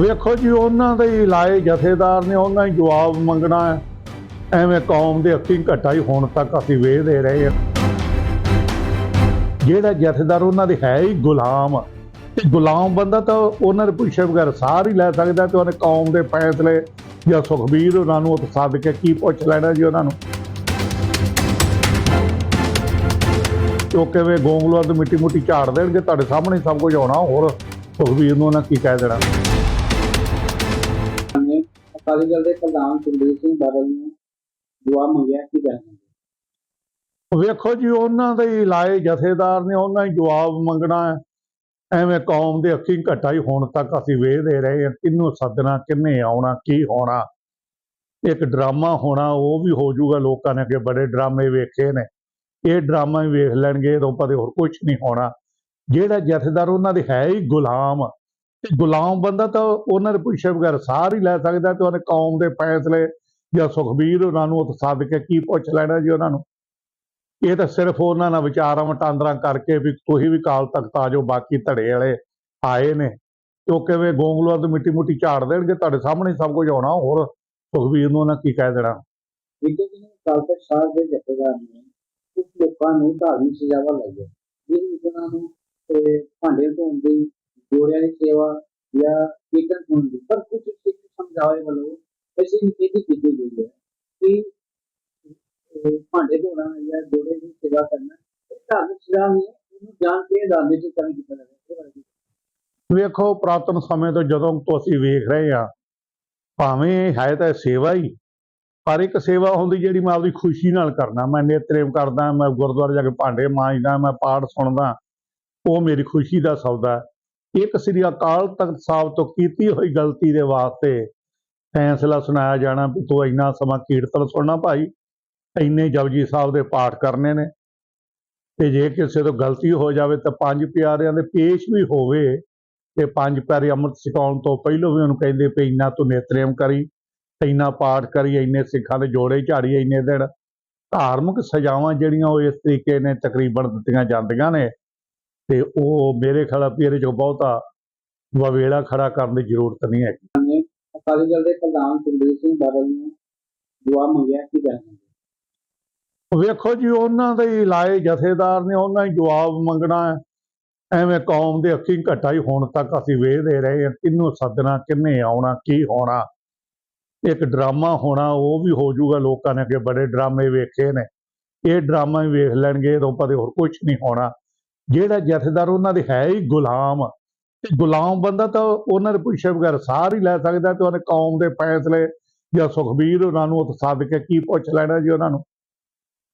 ਵੇਖੋ ਜੀ, ਉਹਨਾਂ ਦੇ ਹੀ ਲਾਏ ਜਥੇਦਾਰ ਨੇ, ਉਹਨਾਂ ਹੀ ਜਵਾਬ ਮੰਗਣਾ ਹੈ। ਐਵੇਂ ਕੌਮ ਦੇ ਅੱਖੀਂ ਘਟਾਈ ਹੋਣ ਤੱਕ ਅਸੀਂ ਵੇਖਦੇ ਰਹੇ ਹਾਂ। ਜਿਹੜਾ ਜਥੇਦਾਰ ਉਹਨਾਂ ਦੇ ਹੈ ਹੀ ਗੁਲਾਮ। ਤੇ ਗੁਲਾਮ ਬੰਦਾ ਤਾਂ ਉਹਨਾਂ ਦੇ ਪੁੱਛੇ ਬਗੈਰ ਸਾਰ ਹੀ ਲੈ ਸਕਦਾ ਤੇ ਉਹਨੇ ਕੌਮ ਦੇ ਫੈਸਲੇ ਜਾਂ ਸੁਖਬੀਰ ਉਹਨਾਂ ਨੂੰ ਉੱਥੇ ਸੱਦ ਕੇ ਕੀ ਪੁੱਛ ਲੈਣਾ ਜੀ ਉਹਨਾਂ ਨੂੰ। ਉਹ ਕਿਵੇਂ ਗੋਂਗਲੂਆਂ ਤੋਂ ਮਿੱਟੀ ਮੁੱਟੀ ਝਾੜ ਦੇਣਗੇ, ਤੁਹਾਡੇ ਸਾਹਮਣੇ ਸਭ ਕੁਝ ਆਉਣਾ ਹੋਰ ਸੁਖਬੀਰ ਨੂੰ ਉਹਨਾਂ ਕੀ ਕਹਿ ਦੇਣਾ। ਅਕਾਲੀ ਦੇ ਪ੍ਰਧਾਨ ਸੁਖਬੀਰ ਸਿੰਘ ਬਾਦਲ ਨੇ ਜਵਾਬ ਮੰਗਿਆ, ਕੀ ਕਰਨਾ ਵੇਖੋ ਜੀ, ਉਹਨਾਂ ਦੇ ਹੀ ਲਾਏ ਜਥੇਦਾਰ ਨੇ ਉਹਨਾਂ ਹੀ ਜਵਾਬ ਮੰਗਣਾ ਹੈ। ਐਵੇਂ ਕੌਮ ਦੇ ਅੱਖੀਂ ਘਟਾਈ ਹੁਣ ਤੱਕ ਅਸੀਂ ਵੇਖਦੇ ਰਹੇ ਹਾਂ, ਕਿਹਨੂੰ ਸੱਦਣਾ ਕਿੰਨੇ ਆਉਣਾ, ਕੀ ਹੋਣਾ। ਇੱਕ ਡਰਾਮਾ ਹੋਣਾ, ਉਹ ਵੀ ਹੋ ਜਾਊਗਾ, ਲੋਕਾਂ ਨੇ ਅੱਗੇ ਬੜੇ ਡਰਾਮੇ ਵੇਖੇ ਨੇ। ਇਹ ਡਰਾਮਾ ਹੀ ਵੇਖ ਲੈਣਗੇ ਇਹਦੋਂ ਪਤੇ ਹੋਰ ਕੁਝ ਨਹੀਂ ਹੋਣਾ। ਜਿਹੜਾ ਜਥੇਦਾਰ, ਉਹਨਾਂ ਦੇ ਹੈ ਹੀ ਗੁਲਾਮ। ਤੇ ਗੁਲਾਮ ਬੰਦਾ ਤਾਂ ਉਹਨਾਂ ਦੇ ਪੁੱਛੇ ਬਗੈਰ ਸਾਰ ਹੀ ਲੈ ਸਕਦਾ ਤੇ ਉਹਨੇ ਕੌਮ ਦੇ ਫੈਸਲੇ ਜਾਂ ਸੁਖਬੀਰ ਉਹਨਾਂ ਨੂੰ ਉੱਥੇ ਸੱਦ ਕੇ ਕੀ ਪੁੱਛ ਲੈਣਾ ਜੀ ਉਹਨਾਂ ਨੂੰ। ਇਹ ਤਾਂ ਸਿਰਫ ਉਹਨਾਂ ਨਾਲ ਵਿਚਾਰਾਂ ਵਟਾਂਦਰਾ ਕਰਕੇ ਵੀ ਤੁਸੀਂ ਵੀ ਕਾਲ ਤਖਤ ਆ ਜਾਓ, ਬਾਕੀ ਧੜੇ ਵਾਲੇ ਆਏ ਨੇ। ਉਹ ਕਿਵੇਂ ਗੋਂਗਲੂਆਂ ਤੋਂ ਮਿੱਟੀ ਮੁੱਟੀ ਝਾੜ ਦੇਣਗੇ? ਤੁਹਾਡੇ ਸਾਹਮਣੇ ਸਭ ਕੁਝ ਆਉਣਾ ਹੋਰ ਸੁਖਬੀਰ ਨੂੰ ਉਹਨਾਂ ਕੀ ਕਹਿ ਦੇਣਾ? ਬੀਤੇ ਦਿਨ ਅਕਾਲ ਤਖਤ ਸਾਹਿਬ ਦੇ ਜਥੇਦਾਰ ਨੇ। ਕੁਝ ਲੋਕਾਂ ਨੂੰ ਧਾਰਮਿਕ ਸਜ਼ਾਵਾਂ ਲਾਈਆਂ। ਜਿਸ ਵਿੱਚ ਉਹਨਾਂ ਨੂੰ ਭਾਂਡੇ ਧੋਣ ਦੀ ਜੋੜਿਆਂ ਦੀ ਸੇਵਾ ਜਾਂ ਕੀਰਤਨ ਸੁਣਨ ਦੀ। ਪਰ ਕੁਝ ਸਿੱਖ ਸਮਝਾਵੇ ਵੱਲੋਂ ਐਸੀ ਨੀਤੀ ਕੀਤੀ ਗਈ ਹੈ ਕਿ ਭਾਂਡੇ ਧੋਣਾ ਜਾਂ ਜੋੜੇ ਦੀ ਸੇਵਾ ਕਰਨਾ ਧਾਰਮਿਕ ਸਜ਼ਾ ਹੈ, ਇਹਨੂੰ ਜਾਣ ਕੇ ਦਾਦੇ ਚ ਕਰਨ ਕੀਤਾ ਜਾਵੇ। ਇਹ ਵੇਖੋ, ਪ੍ਰਾਤਨ ਸਮੇਂ ਤੋਂ ਜਦੋਂ ਤੋਂ ਅਸੀਂ ਵੇਖ ਰਹੇ ਹਾਂ, ਭਾਵੇਂ ਹੈ ਤਾਂ ਸੇਵਾ ਹੀ, ਪਰ ਇੱਕ ਸੇਵਾ ਹੁੰਦੀ ਜਿਹੜੀ ਮੈਂ ਆਪਦੀ ਖੁਸ਼ੀ ਨਾਲ ਕਰਨਾ ਮੈਂ ਨੇਤਰੇਮ ਕਰਦਾ, ਮੈਂ ਗੁਰਦੁਆਰੇ ਜਾ ਕੇ ਭਾਂਡੇ ਮਾਂਜਦਾ, ਮੈਂ ਪਾਠ ਸੁਣਦਾ, ਉਹ ਮੇਰੀ ਖੁਸ਼ੀ ਦਾ ਸੌਦਾ ਹੈ। ਇੱਕ ਸ੍ਰੀ ਅਕਾਲ ਤਖਤ ਸਾਹਿਬ ਤੋਂ ਕੀਤੀ ਹੋਈ ਗਲਤੀ ਦੇ ਵਾਸਤੇ ਫੈਸਲਾ ਸੁਣਾਇਆ ਜਾਣਾ ਵੀ ਤੂੰ ਇੰਨਾ ਸਮਾਂ ਕੀਰਤਨ ਸੁਣਨਾ ਭਾਈ, ਇੰਨੇ ਜਪਜੀ ਸਾਹਿਬ ਦੇ ਪਾਠ ਕਰਨੇ ਨੇ। ਤੇ ਜੇ ਕਿਸੇ ਤੋਂ ਗਲਤੀ ਹੋ ਜਾਵੇ ਤਾਂ ਪੰਜ ਪਿਆਰਿਆਂ ਦੇ ਪੇਸ਼ ਵੀ ਹੋਵੇ ਤੇ ਪੰਜ ਪਿਆਰੇ ਅੰਮ੍ਰਿਤ ਛਕਾਉਣ ਤੋਂ ਪਹਿਲਾਂ ਵੀ ਉਹਨੂੰ ਕਹਿੰਦੇ ਪਈ ਇੰਨਾ ਤੂੰ ਨੇਤਰੇਮ ਕਰੀ, ਇੰਨਾ ਪਾਠ ਕਰੀ, ਇੰਨੇ ਸਿੱਖਾਂ ਦੇ ਜੋੜੇ ਝਾੜੀ ਇੰਨੇ ਦਿਨ। ਧਾਰਮਿਕ ਸਜ਼ਾਵਾਂ ਜਿਹੜੀਆਂ ਉਹ ਇਸ ਤਰੀਕੇ ਨੇ ਤਕਰੀਬਨ ਦਿੱਤੀਆਂ ਜਾਂਦੀਆਂ ਨੇ। ਤੇ ਉਹ ਮੇਰੇ ਖਿਆਲ ਵੀ ਇਹਦੇ ਚੋਂ ਬਹੁਤਾ ਵਵੇਲਾ ਖੜਾ ਕਰਨ ਦੀ ਜ਼ਰੂਰਤ ਨਹੀਂ ਹੈ ਅਕਾਲੀ ਦਲ ਦੇ ਪ੍ਰਧਾਨ ਸੁਖਬੀਰ ਸਿੰਘ ਬਾਦਲ ਨੇ ਜਵਾਬ ਮੰਗਿਆ ਕੀ ਕਰਨਾ ਵੇਖੋ ਜੀ ਉਹਨਾਂ ਦੇ ਹੀ ਲਾਏ ਜਥੇਦਾਰ ਨੇ ਉਹਨਾਂ ਹੀ ਜਵਾਬ ਮੰਗਣਾ ਹੈ। ਐਵੇਂ ਕੌਮ ਦੇ ਅੱਖੀਂ ਘਟਾਈ ਹੁਣ ਤੱਕ ਅਸੀਂ ਵੇਖਦੇ ਰਹੇ ਹਾਂ ਕਿਹਨੂੰ ਸੱਦਣਾ ਕਿੰਨੇ ਆਉਣਾ ਕੀ ਹੋਣਾ। ਇੱਕ ਡਰਾਮਾ ਹੋਣਾ ਉਹ ਵੀ ਹੋ ਜਾਊਗਾ ਲੋਕਾਂ ਨੇ ਕਿ ਬੜੇ ਡਰਾਮੇ ਵੇਖੇ ਨੇ। ਇਹ ਡਰਾਮਾ ਵੀ ਵੇਖ ਲੈਣਗੇ ਇਹਦੋਂ ਪਤੇ ਹੋਰ ਕੁਝ ਨਹੀਂ ਹੋਣਾ। ਜਿਹੜਾ ਜਥੇਦਾਰ ਉਹਨਾਂ ਦੇ ਹੈ ਹੀ ਗੁਲਾਮ। ਤੇ ਗੁਲਾਮ ਬੰਦਾ ਤਾਂ ਉਹਨਾਂ ਦੇ ਪੁੱਛੇ ਬਗੈਰ ਸਾਰ ਹੀ ਲੈ ਸਕਦਾ ਤੇ ਉਹਨੇ ਕੌਮ ਦੇ ਫੈਸਲੇ ਜਾਂ ਸੁਖਬੀਰ ਉਹਨਾਂ ਨੂੰ ਉੱਥੇ ਕੇ ਕੀ ਪੁੱਛ ਲੈਣਾ ਜੀ ਉਹਨਾਂ ਨੂੰ।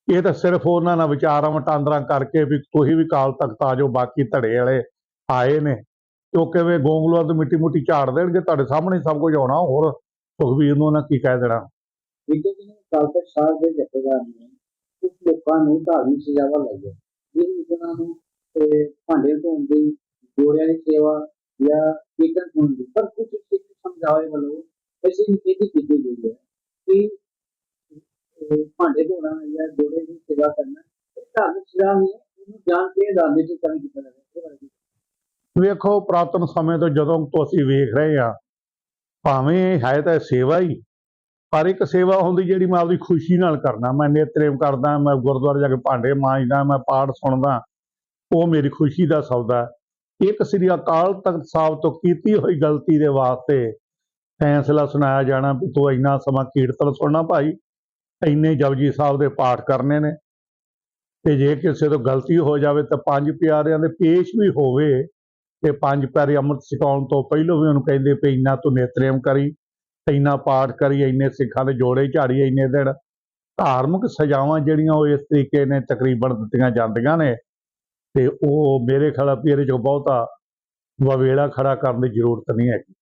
ਇਹ ਤਾਂ ਸਿਰਫ ਉਹਨਾਂ ਨਾਲ ਵਿਚਾਰਾਂ ਵਟਾਂਦਰਾ ਕਰਕੇ ਵੀ ਤੁਸੀਂ ਵੀ ਕਾਲ ਤਖਤ ਆ ਜਾਓ, ਬਾਕੀ ਧੜੇ ਵਾਲੇ ਆਏ ਨੇ। ਤੇ ਉਹ ਕਿਵੇਂ ਗੋਂਗਲੂਆਂ ਤੋਂ ਮਿੱਟੀ ਮੁੱਟੀ ਝਾੜ ਦੇਣਗੇ? ਤੁਹਾਡੇ ਸਾਹਮਣੇ ਸਭ ਕੁਝ ਆਉਣਾ ਹੋਰ ਸੁਖਬੀਰ ਨੂੰ ਉਹਨਾਂ ਕੀ ਕਹਿ ਦੇਣਾ? ਬੀਤੇ ਦਿਨ ਅਕਾਲ ਤਖਤ ਸਾਹਿਬ ਦੇ ਜਥੇਦਾਰ ਨੇ ਕੁਝ ਲੋਕਾਂ ਨੂੰ ਧਾਰਮਿਕ ਸਜ਼ਾਵਾਂ ਲਾਈਆਂ। ਜਿਸ ਵਿੱਚ ਉਹਨਾਂ ਨੂੰ ਤੇ ਭਾਂਡੇ ਧੋਣ ਦੀ ਜੋੜਿਆਂ ਦੀ ਸੇਵਾ ਜਾਂ ਕੀਰਤਨ ਸੁਣਨ ਦੀ। ਪਰ ਕੁਝ ਸਿੱਖ ਸਮਝਾਵੇ ਵੱਲੋਂ ਐਸੀ ਨੀਤੀ ਕੀਤੀ ਗਈ ਹੈ ਕਿ ਭਾਂਡੇ ਧੋਣਾ ਜਾਂ ਜੋੜੇ ਦੀ ਸੇਵਾ ਕਰਨਾ ਧਾਰਮਿਕ ਸਜ਼ਾ ਹੈ, ਇਹਨੂੰ ਜਾਣ ਕੇ ਦਾਦੇ ਚ ਕਰਨ ਕੀਤਾ ਜਾਵੇ। ਵੇਖੋ, ਪ੍ਰਾਤਨ ਸਮੇਂ ਤੋਂ ਜਦੋਂ ਤੋਂ ਅਸੀਂ ਵੇਖ ਰਹੇ ਹਾਂ, ਭਾਵੇਂ ਹੈ ਤਾਂ ਸੇਵਾ ਹੀ, ਪਰ ਇੱਕ ਸੇਵਾ ਹੁੰਦੀ ਜਿਹੜੀ ਮੈਂ ਆਪਦੀ ਖੁਸ਼ੀ ਨਾਲ ਕਰਨਾ ਮੈਂ ਨੇਤਰੇਮ ਕਰਦਾ, ਮੈਂ ਗੁਰਦੁਆਰੇ ਜਾ ਕੇ ਭਾਂਡੇ ਮਾਂਜਦਾ, ਮੈਂ ਪਾਠ ਸੁਣਦਾ ਉਹ ਮੇਰੀ ਖੁਸ਼ੀ ਦਾ ਸੌਦਾ ਇੱਕ ਸ੍ਰੀ ਅਕਾਲ ਤਖਤ ਸਾਹਿਬ ਤੋਂ ਕੀਤੀ ਹੋਈ ਗਲਤੀ ਦੇ ਵਾਸਤੇ ਫੈਸਲਾ ਸੁਣਾਇਆ ਜਾਣਾ ਵੀ ਤੂੰ ਇੰਨਾ ਸਮਾਂ ਕੀਰਤਨ ਸੁਣਨਾ ਭਾਈ, ਇੰਨੇ ਜਪਜੀ ਸਾਹਿਬ ਦੇ ਪਾਠ ਕਰਨੇ ਨੇ। ਤੇ ਜੇ ਕਿਸੇ ਤੋਂ ਗਲਤੀ ਹੋ ਜਾਵੇ ਤਾਂ ਪੰਜ ਪਿਆਰਿਆਂ ਦੇ ਪੇਸ਼ ਵੀ ਹੋਵੇ ਤੇ ਪੰਜ ਪਿਆਰੇ ਅੰਮ੍ਰਿਤ ਛਕਾਉਣ ਤੋਂ ਪਹਿਲਾਂ ਵੀ ਉਹਨੂੰ ਕਹਿੰਦੇ ਪਈ ਇੰਨਾ ਤੂੰ ਨੇਤਰੇਮ ਕਰੀ, ਇੰਨਾ ਪਾਠ ਕਰੀ, ਇੰਨੇ ਸਿੱਖਾਂ ਦੇ ਜੋੜੇ ਝਾੜੀ ਇੰਨੇ ਦਿਨ। ਧਾਰਮਿਕ ਸਜ਼ਾਵਾਂ ਜਿਹੜੀਆਂ ਉਹ ਇਸ ਤਰੀਕੇ ਨੇ ਤਕਰੀਬਨ ਦਿੱਤੀਆਂ ਜਾਂਦੀਆਂ ਨੇ। ਤੇ ਉਹ ਮੇਰੇ ਖਿਆਲ ਵੀ ਇਹਦੇ ਚੋਂ ਬਹੁਤਾ ਵਵੇਲਾ ਖੜਾ ਕਰਨ ਦੀ ਜ਼ਰੂਰਤ ਨਹੀਂ ਹੈਗੀ।